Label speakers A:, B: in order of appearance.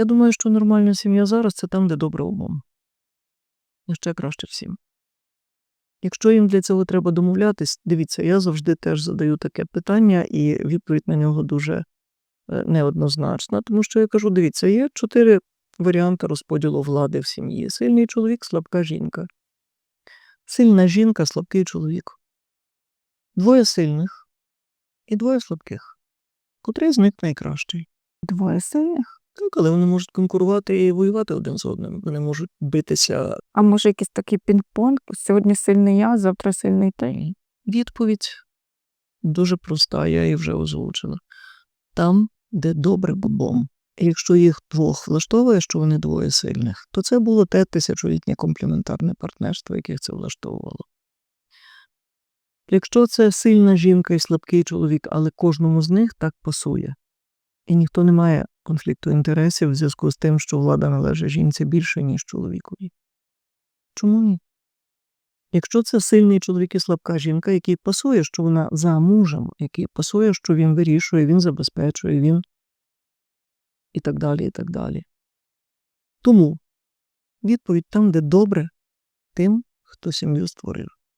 A: Я думаю, що нормальна сім'я зараз це там, де добре умом. І ще краще всім. Якщо їм для цього треба домовлятись, дивіться, я завжди теж задаю таке питання, і відповідь на нього дуже е, неоднозначна, тому що я кажу: дивіться, є чотири варіанти розподілу влади в сім'ї: сильний чоловік, слабка жінка. Сильна жінка, слабкий чоловік. Двоє сильних і двоє слабких. Котрий з них найкращий?
B: Двоє сильних.
A: Так, але вони можуть конкурувати і воювати один з одним. Вони можуть битися.
B: А може якийсь такий пінг-понг? Сьогодні сильний я, завтра сильний ти.
A: Відповідь дуже проста, я її вже озвучила. Там, де добре бубом. І якщо їх двох влаштовує, що вони двоє сильних, то це було те тисячолітнє комплементарне партнерство, яких це влаштовувало. Якщо це сильна жінка і слабкий чоловік, але кожному з них так пасує, і ніхто не має конфлікту інтересів в зв'язку з тим, що влада належить жінці більше, ніж чоловікові. Чому ні? Якщо це сильний чоловік і слабка жінка, який пасує, що вона за мужем, який пасує, що він вирішує, він забезпечує, він і так далі, і так далі. Тому відповідь там, де добре, тим, хто сім'ю створив.